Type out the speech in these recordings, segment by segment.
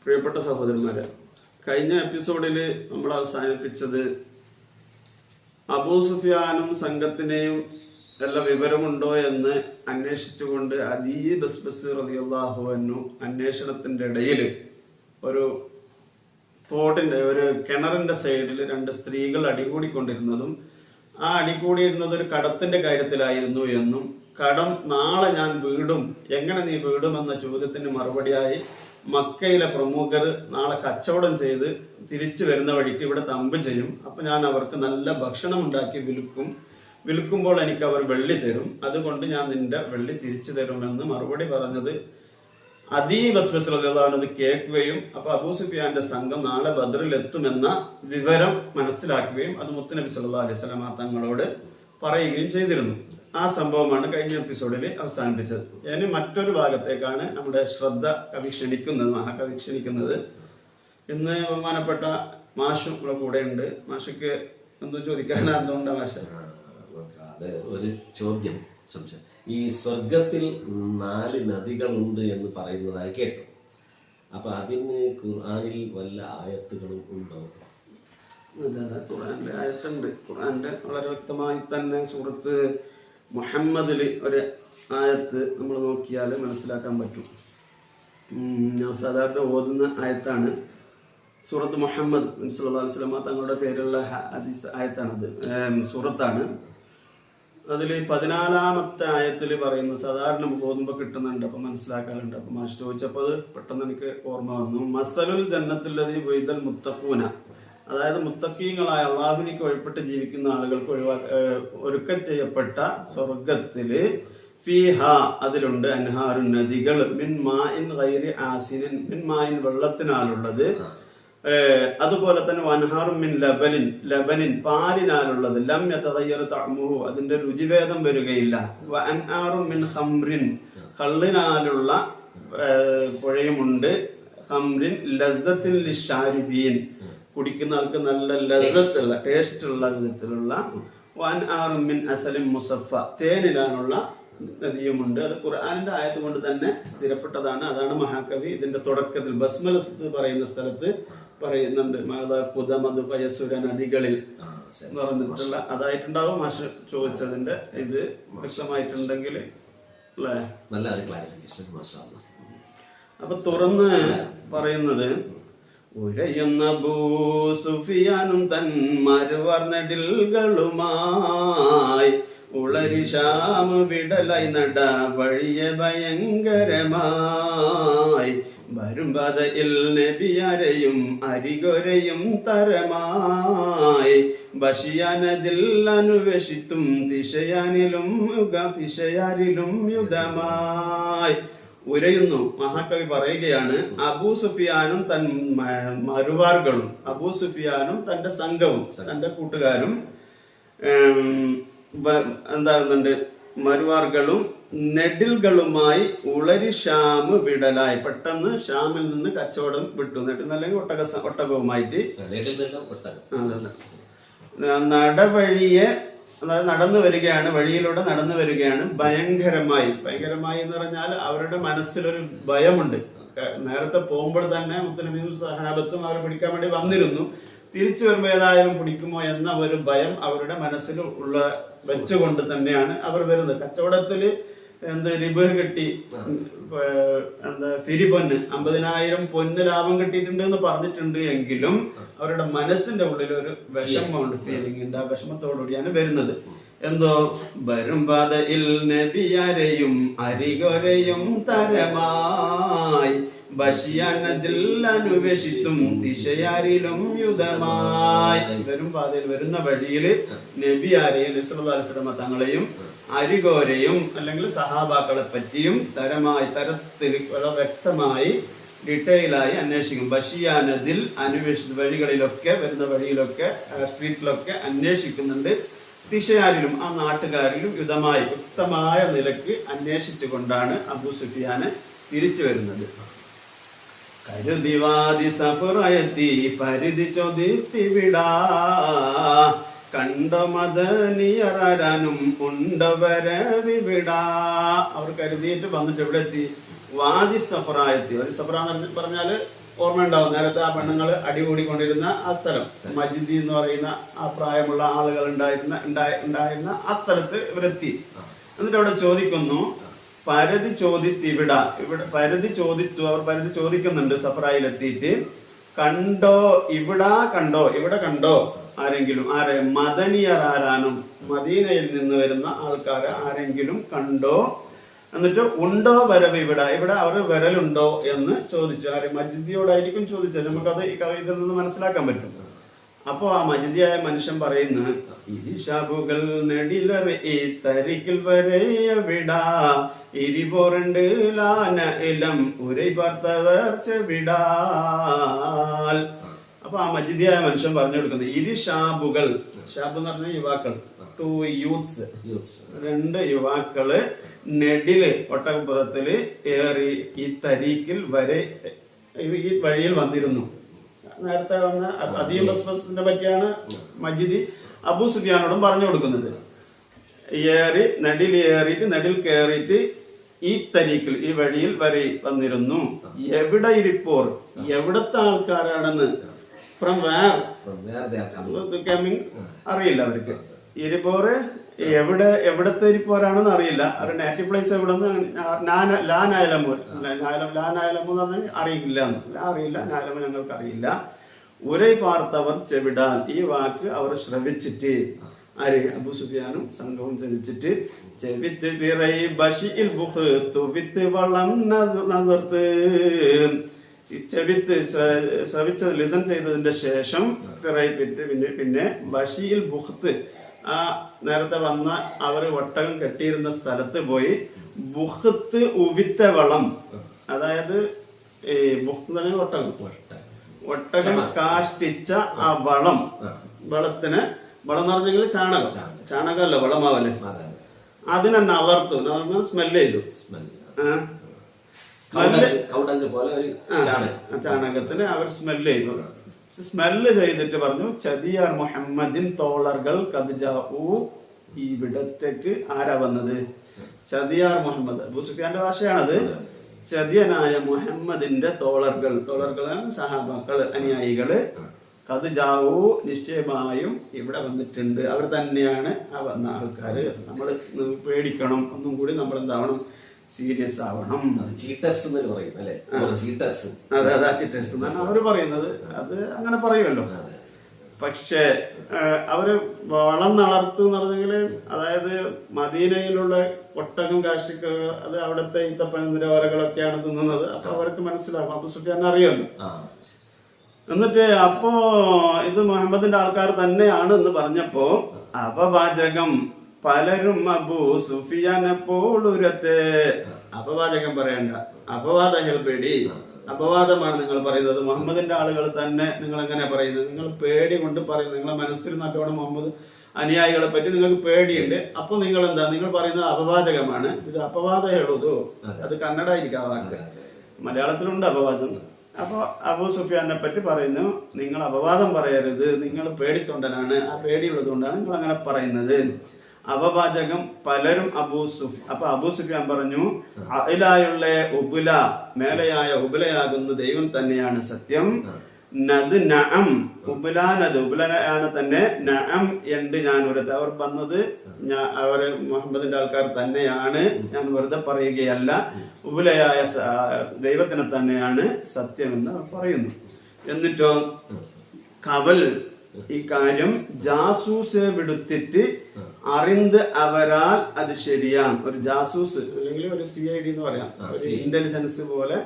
പ്രിയപ്പെട്ട സഹോദരന്മാരെ കഴിഞ്ഞ എപ്പിസോഡിൽ നമ്മൾ അവസാനിപ്പിച്ചത് അബൂ സുഫിയാനും സംഘത്തിനെയും എല്ലാം വിവരമുണ്ടോ എന്ന് അന്വേഷിച്ചുകൊണ്ട് അദീ ബസ് ബസ് റളിയല്ലാഹു അന്വേഷണത്തിന്റെ ഇടയിൽ ഒരു തോട്ടിന്റെ ഒരു കിണറിന്റെ സൈഡിൽ രണ്ട് സ്ത്രീകൾ അടികൂടിക്കൊണ്ടിരുന്നതും ആ അടികൂടിയിരുന്നത് ഒരു കടത്തിന്റെ കാര്യത്തിലായിരുന്നു എന്നും കടം നാളെ ഞാൻ വീടും എങ്ങനെ നീ വീടുമെന്ന ചോദ്യത്തിന് മറുപടിയായി മക്കയിലെ പ്രമുഖർ നാളെ കച്ചവടം ചെയ്ത് തിരിച്ചു വരുന്ന വഴിക്ക് ഇവിടെ തമ്പ് ചെയ്യും. അപ്പൊ ഞാൻ അവർക്ക് നല്ല ഭക്ഷണം ഉണ്ടാക്കി വിൽക്കും. വിൽക്കുമ്പോൾ എനിക്ക് അവർ വെള്ളി തരും. അതുകൊണ്ട് ഞാൻ നിന്റെ വെള്ളി തിരിച്ചു തരുമെന്ന് മറുപടി പറഞ്ഞത് അതീവ അത് കേൾക്കുകയും അപ്പൊ അബൂ സുഫിയാന്റെ സംഘം നാളെ ബദറിൽ എത്തുമെന്ന വിവരം മനസ്സിലാക്കുകയും അത് മുത്തുനബി സല്ലാ അലൈഹി വസല്ലമ തങ്ങളോട് പറയുകയും ചെയ്തിരുന്നു. ആ സംഭവമാണ് കഴിഞ്ഞ എപ്പിസോഡിൽ അവസാനിപ്പിച്ചത്. ഇനി മറ്റൊരു ഭാഗത്തേക്കാണ് നമ്മുടെ ശ്രദ്ധ കവി ക്ഷണിക്കുന്നത് മഹാകവി ക്ഷണിക്കുന്നത് ഇന്ന് ബഹുമാനപ്പെട്ട മാഷും നമ്മുടെ കൂടെ ഉണ്ട് മാഷക്ക് എന്തോ ചോദിക്കാനാ എന്തുകൊണ്ടാണ് മാഷ? ഒരു ചോദ്യം. സംശയം ഈ സ്വർഗത്തിൽ നാല് നദികളുണ്ട് എന്ന് പറയുന്നതായി കേട്ടു. അപ്പൊ അതിന് ഖുർആാനിൽ വല്ല ആയത്തുകളും ഉണ്ടോ? ഖുറാനിലെ ആയത്തുണ്ട്. ഖുറാന്റെ വളരെ വ്യക്തമായി തന്നെ സുഹൃത്ത് മുഹമ്മദിൽ ഒരു ആയത്ത് നമ്മൾ നോക്കിയാൽ മനസ്സിലാക്കാൻ പറ്റും. സാധാരണ ഓതുന്ന ആയത്താണ്. സൂറത്ത് മുഹമ്മദ് അലൈഹി വസല്ലമ തങ്ങളുടെ പേരുള്ള ഹദീസ് ആയത്താണത്. സൂറത്താണ് അതിൽ പതിനാലാമത്തെ ആയത്തിൽ പറയുന്നത് സാധാരണ നമുക്ക് ഓതുമ്പോൾ കിട്ടുന്നുണ്ട് അപ്പം മനസ്സിലാക്കാറുണ്ട് അപ്പം മാഷ് ചോദിച്ചപ്പോൾ അത് പെട്ടെന്ന് എനിക്ക് ഓർമ്മ വന്നു. മസലുൽ ജന്നത്തുല്ലതി വൈദൽ മുത്തഖൂന. അതായത് മുത്തക്കീങ്ങളായ അള്ളാഹുവിനിക്ക് വഴിപ്പെട്ട് ജീവിക്കുന്ന ആളുകൾക്ക് ഒഴിവാ ഒരുക്കം ചെയ്യപ്പെട്ട സ്വർഗത്തിൽ ഫീഹ അതിലുണ്ട് അൻഹാറു നദികൾ മിൻ മായിൻ ഗൈരി ആസിനിൻ മിൻ മായിൻ വെള്ളത്തിനാലുള്ളത്. അതുപോലെ തന്നെ വൻഹാറും മിൻ ലബലിൻ ലബനിൻ പാലിനാലുള്ളത് ലം യതഗയറു തഅമുഹു അതിന്റെ രുചിഭേദം വരികയില്ല. വൻഹാറും മിൻ ഖംരിൻ കള്ളിനാലുള്ള പുഴയുമുണ്ട്. ഹംറിൻ ലസ്സത്തിൻ ലിഷാരിബീൻ. കുടിക്കുന്ന ആൾക്ക് നല്ല ലസ്സത്തുള്ള ടേസ്റ്റ് ഉള്ള വിധത്തിലുള്ള വൻ ആറും മിൻ അസലിൻ മുസഫ തേനിലാനുള്ള നദിയുമുണ്ട് അത് ഖുർആാനിന്റെ ആയത് കൊണ്ട് തന്നെ സ്ഥിരപ്പെട്ടതാണ്. അതാണ് മഹാകവി ഇതിന്റെ തുടക്കത്തിൽ ബസ്മലസ് പറയുന്ന സ്ഥലത്ത് പറയുന്നുണ്ട്. മാതാ മധു പയസുര നദികളിൽ എന്ന് പറഞ്ഞിട്ടുള്ള അതായിട്ടുണ്ടാവും. മാഷ് ചോദിച്ചതിന്റെ ഇത് വ്യക്തമായിട്ടുണ്ടെങ്കിൽ അല്ലേ? നല്ല ഒരു ക്ലാരിഫിക്കേഷൻ മാഷാ അല്ലാ. അപ്പൊ തുറന്ന് പറയുന്നത് ഉരയുന്ന ഭൂസുഫിയാനും തൻ മരുവർന്നടിൽകളുമായി ഉളരിശാമ് വിടലായി നട വഴിയെ ഭയങ്കരമായി. വരും പതയിൽ നബിയാരെയും അരികൊരയും തരമായി. ബഷിയാനതിൽ അനുവേഷിത്തും ദിശയാനിലും യുഗ ദിശയാരിലും യുഗമായി ഉരയുന്നു. മഹാകവി പറയുകയാണ് അബൂ സുഫിയാനും തൻ മരുവാറുകളും അബൂ സുഫിയാനും തന്റെ സംഘവും തന്റെ കൂട്ടുകാരും എന്താകുന്നുണ്ട്? മരുവാർകളും നെടിലുകളുമായി ഉളരി ഷാമ് വിടലായി. പെട്ടെന്ന് ഷാമിൽ നിന്ന് കച്ചവടം വിട്ടു. നെട്ടിൽ അല്ലെങ്കിൽ ഒട്ടക ഒട്ടകവുമായിട്ട്. നടവഴിയെ അതായത് നടന്നു വരികയാണ്. വഴിയിലൂടെ നടന്നു വരികയാണ്. ഭയങ്കരമായി. ഭയങ്കരമായി എന്ന് പറഞ്ഞാൽ അവരുടെ മനസ്സിലൊരു ഭയമുണ്ട്. നേരത്തെ പോകുമ്പോൾ തന്നെ മുത്തനബിയും സഹാബത്തും അവരെ പിടിക്കാൻ വേണ്ടി വന്നിരുന്നു. തിരിച്ചു വരുമ്പോൾ ഏതായാലും പിടിക്കുമോ എന്ന ഒരു ഭയം അവരുടെ മനസ്സിൽ ഉള്ള വെച്ചുകൊണ്ട് തന്നെയാണ് അവർ വരുന്നത്. കച്ചവടത്തിൽ എന്ത് റിബ് കിട്ടി എന്താ ഫിരി പൊന്ന്. അമ്പതിനായിരം പൊന്ന് ലാഭം കിട്ടിയിട്ടുണ്ട് എന്ന് പറഞ്ഞിട്ടുണ്ട് എങ്കിലും അവരുടെ മനസ്സിന്റെ ഉള്ളിൽ ഒരു വിഷമമുണ്ട് ഫീലിംഗ് ഉണ്ട്. ആ വിഷമത്തോടുകൂടിയാണ് വരുന്നത്. എന്തോ വരും പാതയിൽ നബിയാരെയും അരികൊരയും തരമായി ബഷിയാനതിൽ അനുവേഷിത്തും ദിശയാരിലും യുധമായി. വരും പാതയിൽ വരുന്ന വഴിയിൽ നബി ആരെയും നബ്സല്ലാസ്ലമ തങ്ങളെയും അരികോരയും അല്ലെങ്കിൽ സഹാബാക്കളെ പറ്റിയും തരമായി തരത്തിൽ വളരെ വ്യക്തമായി ഡീറ്റെയിലായി അന്വേഷിക്കും. ബഷിയാനതിൽ അന്വേഷിച്ച വഴികളിലൊക്കെ വരുന്ന വഴിയിലൊക്കെ സ്ട്രീറ്റിലൊക്കെ അന്വേഷിക്കുന്നുണ്ട്. ദിശയാരിലും ആ നാട്ടുകാരിലും യുദ്ധമായി വ്യക്തമായ നിലയ്ക്ക് അന്വേഷിച്ചുകൊണ്ടാണ് അബു സുഫിയാന് തിരിച്ചു വരുന്നത്. കരുതിവാദി സഫറയത്തി പരിധി ചൊതിത്തി വിടാ. കണ്ട മദനിയറാനും ഉണ്ടവരവിടാ അവർ കരുതിയിട്ട് വന്നിട്ട് ഇവിടെ എത്തി? വാദി സഫറായെത്തി. ഒരു സഫറ പറഞ്ഞാൽ ഓർമ്മ ഉണ്ടാവും. നേരത്തെ ആ പെണ്ണുങ്ങൾ അടികൂടിക്കൊണ്ടിരുന്ന ആ സ്ഥലം. മജിദി എന്ന് പറയുന്ന ആ പ്രായമുള്ള ആളുകൾ ഉണ്ടായിരുന്ന ഉണ്ടായിരുന്ന ആ സ്ഥലത്ത് ഇവരെത്തി. എന്നിട്ട് അവിടെ ചോദിക്കുന്നു പരതി ചോദിത്തിവിട. ഇവിടെ പരതി ചോദിച്ചു അവർ പരതി ചോദിക്കുന്നുണ്ട് സഫറായിലെത്തിയിട്ട്. കണ്ടോ ഇവിടെ കണ്ടോ ഇവിടെ കണ്ടോ? ആരെങ്കിലും ആരെ? മദനിയർ ആരാനും മദീനയിൽ നിന്ന് വരുന്ന ആൾക്കാരെ ആരെങ്കിലും കണ്ടോ? എന്നിട്ട് ഉണ്ടോ വരവ് ഇവിടെ? ഇവിടെ അവർ വരലുണ്ടോ എന്ന് ചോദിച്ചു. ആര്? മജിദിയോടായിരിക്കും ചോദിച്ചത്. നമുക്കത് കവിതയിൽ നിന്ന് മനസ്സിലാക്കാൻ പറ്റും. അപ്പോ ആ മജിതിയായ മനുഷ്യൻ പറയുന്നു ഇരിഷാബുകൾ തരികിൽ വരെയവിടാ ഇരിപോറണ്ട് ലാന ഇലം ഉരൈ ഭർത്തവർ ചെവിടാൽ. അപ്പൊ ആ മജിതിയായ മനുഷ്യൻ പറഞ്ഞു കൊടുക്കുന്നത് ഇരു ഷാബുകൾ ഷാബ് എന്ന് പറഞ്ഞ യുവാക്കൾ ടു യൂത്ത്സ് യൂത്ത്സ് രണ്ട് യുവാക്കൾ നെടിൽ ഒട്ടകപ്പുറത്തിൽ ഏറി ഈ തരീക്കിൽ വരെ ഈ വഴിയിൽ വന്നിരുന്നു. നേരത്തെ വന്ന അദീം ബസ്ബസിനെ പറ്റിയാണ് മജിദി അബു സുബിയാനോടും പറഞ്ഞു കൊടുക്കുന്നത്. ഏറി നടിൽ ഏറിയിട്ട് നടിൽ കയറിയിട്ട് ഈ തരീക്കിൽ ഈ വഴിയിൽ വരെ വന്നിരുന്നു. എവിടെ ഇരിപ്പോർ? എവിടത്തെ ആൾക്കാരാണെന്ന്? ഫ്രം വേർ കമ്മിങ് അറിയില്ല അവർക്ക്. ഇരിപ്പോറ് എവിടെ എവിടത്തെ ഇരിപ്പോരാണെന്ന് അറിയില്ല. അവരുടെ നാറ്റീവ് പ്ലേസ് എവിടെന്ന് ലാനായാലമോ ലാനായാലമോ എന്ന് പറഞ്ഞാൽ അറിയില്ല അറിയില്ല നാലമോ ഞങ്ങൾക്ക് അറിയില്ല. ഒരേ പാർത്തവർ ചെവിടാൻ ഈ വാക്ക് അവർ ശ്രവിച്ചിട്ട് ആര്? അബു സുഫിയാനും സംഘവും ശ്രമിച്ചിട്ട് ചെവിത്ത് പിറൈ ബഷിൽ ബുഹ് തുവിത്ത് വളം നതിർത്ത് ചെവിത്ത് ശ്ര- ശ്രവിച്ചത് ലിസൺ ചെയ്തതിന്റെ ശേഷം ഫിറൈപ്പിറ്റ് പിന്നെ പിന്നെ ബഷിയിൽ ബുഹത്ത്. ആ നേരത്തെ വന്ന അവർ ഒട്ടകം കെട്ടിയിരുന്ന സ്ഥലത്ത് പോയി ബുഹത്ത് ഉവിത്ത വളം. അതായത് ഈ ബുഹത്ത് തന്നെ ഒട്ടകം ഒട്ടകം കാഷ്ടിച്ച ആ വളം. വളത്തിന് വളം എന്ന് പറഞ്ഞെങ്കിൽ ചാണകം. ചാണകമല്ല വളമാവൽ അതെ അതെ. അതിനെ നളർത്തു നളർന്ന് സ്മെല്ല് ചെയ്തു. ആ. ചാണകത്തിന് അവർ സ്മെല്ലേ ചെയ്തു. സ്മെല്ല് ചെയ്തിട്ട് പറഞ്ഞു ചതിയാർ മുഹമ്മദിൻ തോളർകൾ കദ്ജാഊ ഇവിടത്തേക്ക് ആരാ വന്നത്? ചതിയാർ മുഹമ്മദ് അബൂ സുഫിയാന്റെ ഭാഷയാണത്. ചതിയനായ മുഹമ്മദിന്റെ തോളർകൾ തോളർകൾ സഹാബാക്കൾ അനുയായികൾ കദ്ജാവു നിശ്ചയമായും ഇവിടെ വന്നിട്ടുണ്ട്. അവർ തന്നെയാണ് ആ വന്ന ആൾക്കാര്. നമ്മൾ പേടിക്കണം. ഒന്നും കൂടി നമ്മൾ എന്താവണം സീരിയസ് ആവണം. അത് ചീറ്റേഴ്സ് എന്ന് പറയും അല്ലേ? ചീറ്റേഴ്സ് അതെ അതെ ചീറ്റേഴ്സ് എന്നാണ് അവർ പറയുന്നത്. അത് അങ്ങനെ പറയുമല്ലോ. പക്ഷേ അവർ വളം നടത്തു എന്ന് പറഞ്ഞെങ്കിൽ അതായത് മദീനയിലുള്ള ഒട്ടകം കാർഷിക അത് അവിടുത്തെ ഈത്തപ്പഴം ഓരകളൊക്കെയാണ് തിന്നുന്നത്. അപ്പൊ അവർക്ക് മനസ്സിലാകും അപ്പൊ സുഫിയാൻ അറിയാമല്ലോ. ആ. എന്നിട്ട് അപ്പോ ഇത് മുഹമ്മദിന്റെ ആൾക്കാർ തന്നെയാണ് എന്ന് പറഞ്ഞപ്പോ അപവാചകം പലരും അബൂ സുഫിയാനെ പോളുരത്തെ അപവാചകം പറയണ്ട. അപവാദങ്ങൾ പേടി. അപവാദമാണ് നിങ്ങൾ പറയുന്നത്. മുഹമ്മദിന്റെ ആളുകൾ തന്നെ നിങ്ങൾ എങ്ങനെ പറയുന്നത്? നിങ്ങൾ പേടി കൊണ്ട് പറയുന്നത്. നിങ്ങളെ മനസ്സിൽ നല്ലോണം മുഹമ്മദ് അനുയായികളെ പറ്റി നിങ്ങൾക്ക് പേടിയുണ്ട്. അപ്പൊ നിങ്ങൾ എന്താ നിങ്ങൾ പറയുന്നത് അപവാചകമാണ്. ഇത് അപവാദം എഴുതൂ അത്. കന്നഡ ആയിരിക്കാം വാക്ക് മലയാളത്തിലുണ്ട് അപവാദം. അപ്പൊ അബൂ സുഫിയാനെ പറ്റി പറയുന്നു നിങ്ങൾ അപവാദം പറയരുത്. നിങ്ങൾ പേടിത്തൊണ്ടനാണ്. ആ പേടിയുള്ളത് കൊണ്ടാണ് നിങ്ങൾ അങ്ങനെ പറയുന്നത്. അപവാചകം പലരും അബൂ സുഫി അപ്പൊ അബൂ സുഫിയാൻ പറഞ്ഞു അതിലായുള്ള ഉബുല മേലയായ ഉബുലയാകുന്ന ദൈവം തന്നെയാണ് സത്യം. നദ് നഅം ഉബുലാനത് ഉബുലയാണ് തന്നെ. നഅം ഉണ്ട് ഞാൻ വെറുതെ അവർ വന്നത് ഞാൻ അവർ മുഹമ്മദിന്റെ ആൾക്കാർ തന്നെയാണ്. ഞാൻ വെറുതെ പറയുകയല്ല. ഉബുലയായ ദൈവത്തിനെ തന്നെയാണ് സത്യമെന്ന് അവർ പറയുന്നു. എന്നിട്ടോ കവൽ ഈ കാര്യം ജാസൂസ് വിടുത്തിട്ട് അറിന്ത് അവരാൽ അത് ശരിയാണ്. ഒരു ജാസൂസ് അല്ലെങ്കിൽ ഒരു സി ഐ ഡി എന്ന് പറയാം. ഇന്റലിജൻസ് പോലെ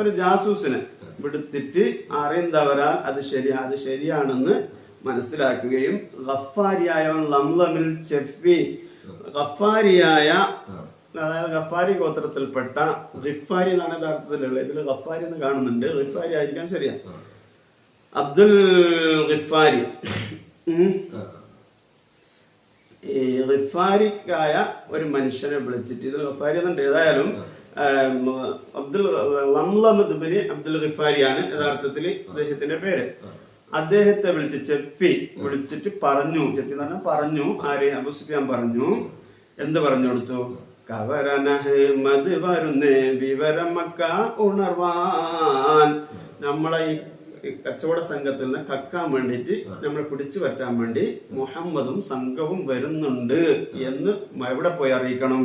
ഒരു ജാസൂസിനെ വിടുത്തിട്ട് അറിന്തവരാൽ അത് ശരിയാ അത് ശരിയാണെന്ന് മനസ്സിലാക്കുകയും ഗഫാരിയായവൻ ലംലമിൽ ചെഫി ഗഫാരിയായ അതായത് ഗഫാരി ഗോത്രത്തിൽപ്പെട്ട റിഫാരി എന്നാണ് യഥാർത്ഥത്തിലുള്ളത്. ഇതിൽ ഗഫാരി എന്ന് കാണുന്നുണ്ട്. റിഫാരി ആയിരിക്കാൻ ശരിയാ. അബ്ദുൽ ഗിഫാരി. ഈ ഗിഫാരിക്കായ ഒരു മനുഷ്യനെ വിളിച്ചിട്ട് ഇതിൽ റിഫാരി എന്നുണ്ട്. ഏതായാലും അബ്ദുൽ ലംലം ബിനി അബ്ദുൽ റിഫാരിയാണ് യഥാർത്ഥത്തിൽ അദ്ദേഹത്തിന്റെ പേര്. അദ്ദേഹത്തെ വിളിച്ച് ചെപ്പി വിളിച്ചിട്ട് പറഞ്ഞു. ചെപ്പി എന്ന് പറഞ്ഞാൽ പറഞ്ഞു. ആര്? അബു പറഞ്ഞു. എന്ത് പറഞ്ഞു കൊടുത്തു? കവരനഹ്മദ് വരുന്നേ വിവരമക്ക ഉണർവാൻ. നമ്മളെ ഈ കച്ചവട സംഘത്തിൽ നിന്ന് കക്കാൻ വേണ്ടിയിട്ട് നമ്മളെ പിടിച്ചു പറ്റാൻ വേണ്ടി മുഹമ്മദും സംഘവും വരുന്നുണ്ട് എന്ന് എവിടെ പോയി അറിയിക്കണം?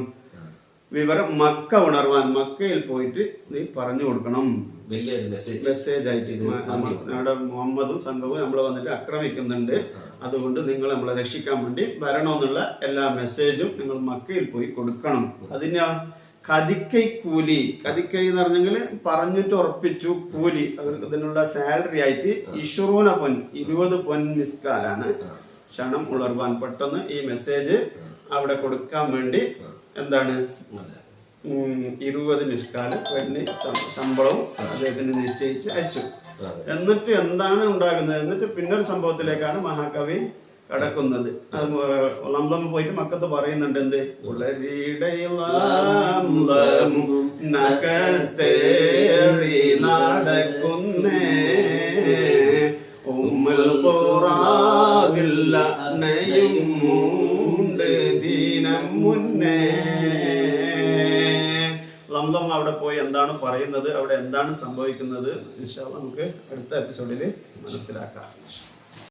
വിവരം മക്ക ഉണർവാൻ മക്കയിൽ പോയിട്ട് നീ പറഞ്ഞു കൊടുക്കണം. വലിയ മെസ്സേജ് ആയിട്ട് നമ്മുടെ മുഹമ്മദും സംഘവും നമ്മളെ വന്നിട്ട് ആക്രമിക്കുന്നുണ്ട്. അതുകൊണ്ട് നിങ്ങൾ നമ്മളെ രക്ഷിക്കാൻ വേണ്ടി വരണമെന്നുള്ള എല്ലാ മെസ്സേജും നിങ്ങൾ മക്കയിൽ പോയി കൊടുക്കണം. അതിന് കതിക്കൈ കൂലി കതിക്കൈ എന്ന് പറഞ്ഞെങ്കിൽ പറഞ്ഞിട്ട് ഉറപ്പിച്ചു കൂലി അതിനുള്ള ഇതിനുള്ള സാലറി ആയിട്ട് ഇഷുറൂന പൊൻ ഇരുപത് പൊൻ മിസ്കാലാണ് ക്ഷണം ഉളർവാൻ പെട്ടെന്ന് ഈ മെസ്സേജ് അവിടെ കൊടുക്കാൻ വേണ്ടി എന്താണ്? ഇരുപത് മിസ്കാൽ ശമ്പളവും അദ്ദേഹത്തിന് നിശ്ചയിച്ച് അയച്ചു. എന്നിട്ട് എന്താണ് ഉണ്ടാകുന്നത്? എന്നിട്ട് പിന്നൊരു സംഭവത്തിലേക്കാണ് മഹാകവി കടക്കുന്നത്. അത് പോയിട്ട് മക്കത്ത് പറയുന്നുണ്ട് എന്ത്? നഖത്തേറി നടക്കുന്നേ. ഉമ്മൽ ദീനം മുന്നേ. ലംലം അവിടെ പോയി എന്താണ് പറയുന്നത്? അവിടെ എന്താണ് സംഭവിക്കുന്നത്? നമുക്ക് അടുത്ത എപ്പിസോഡിൽ മനസ്സിലാക്കാം.